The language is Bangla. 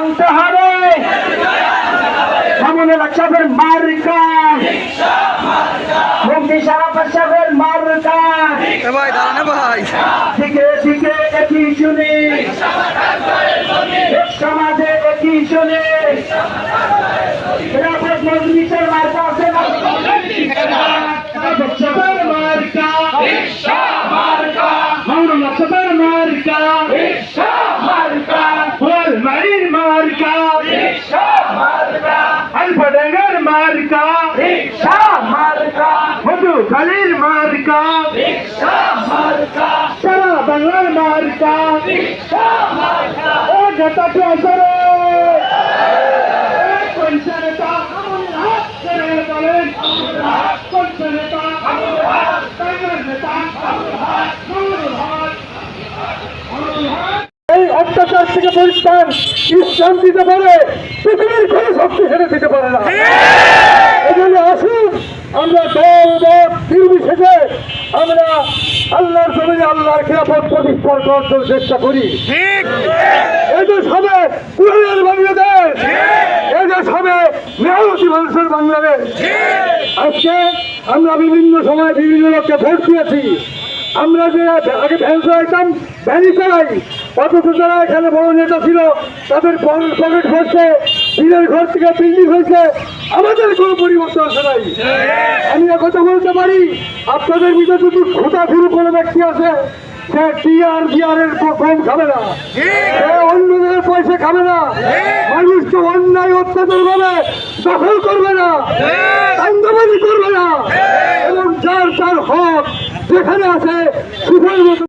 ভাঙতে হবে। সামনে সাহেবের মার্কা। মুক্তি সারা মার্কা। ভাই দাঁড়ান এ ভাই। দিকে দিকে একই শুনে। সমাজে একই শুনে। রাফত মজলিসের মার্কা আছে না? সবার মার্কা। মার্কা। মধু খালির মার্কা। সারা বাংলার মার্কা। ও নেতা চলে কোন নেতা হাত করে বলেন। কোন নেতা। বাংলার নেতা এই অত্যাচার থেকে পরিত্রাণ ইসলাম দিতে পারে পৃথিবীর কোন শক্তি হেরে দিতে পারে না এজন্য আসুন আমরা দল মত নির্বিশেষে আমরা আল্লাহর জমিনে আল্লাহর খেলাফত প্রতিষ্ঠা করার জন্য চেষ্টা করি। এই দেশ হবে কোরআনের বাংলাদেশ। এই দেশ হবে মেহনতি মানুষের বাংলাদেশ। আজকে আমরা বিভিন্ন সময় বিভিন্ন লোককে ভোট দিয়েছি। আমরা যে আগে ভ্যান চালাইতাম ভ্যানই চালাই অথচ যারা এখানে বড় নেতা ছিল তাদের পকেট ভরছে। দিনের ঘর থেকে বিল্ডিং হয়েছে, আমাদের কোনো পরিবর্তন আসে নাই। আমি কথা বলতে পারি, আপনাদের ভিতরে যদি খোঁটা ফিরু কোনো ব্যক্তি আছে, সে টিআর বিআরের কম খাবে না। সে অন্যদের পয়সা খাবে না। মানুষকে অন্যায় অত্যাচার করে দখল করবে না চান্দাবাজি করবে না। এবং যার যার হক যেখানে আছে, সুখের মতো